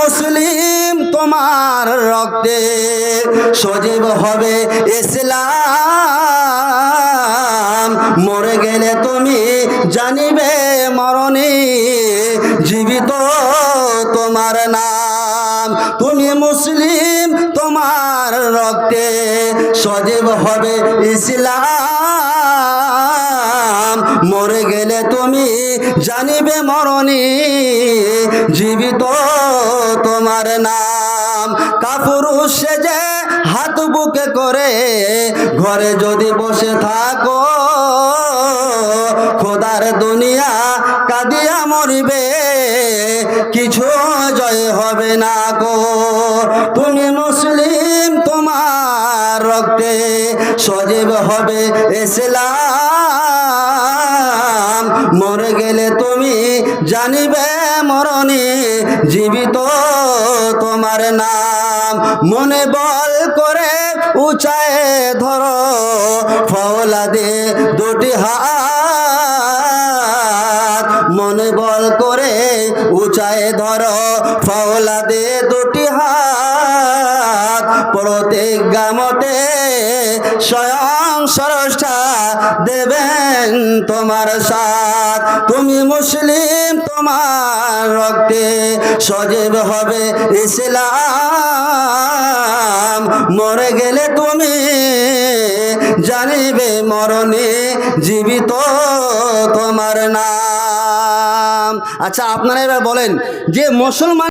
মুসলিম তোমার রক্তে সজীব হবে ইসলাম। মরে গেলে তুমি জানিবে মরণে জীবিত তোমার নাম। তুমি মুসলিম তোমার রক্তে সজীব হবে ইসলাম। মরে গেলে তুমি জানিবে মরণে, জীবিত তোমার নাম। কাপুরুষ সেজে হাত বুকে করে ঘরে যদি বসে থাকো, খোদার দুনিয়া কাঁদিয়া মরিবে, কিছু জয় হবে না গো। তুমি মুসলিম, তোমার রক্তে সজীব হবে ইসলাম। গেলে তুমি জানিবে মরণে, জীবিত তোমার নাম। মনে বল করে উঁচায় ধরো ফওলা দে দুটি হাত। মনে বল করে উঁচায় ধরো ফওলা দে দুটি হাত। প্রত্যেক গামতে স্বয়ং সরষ্টা দেবেন তোমার সাথ। তুমি মুসলিম, তোমার রক্তে সজীব হবে ইসলাম। মরে গেলে তুমি জানিবে মরণে জীবিত তোমার নাম। আচ্ছা আপনারা এবার বলেন, যে মুসলমান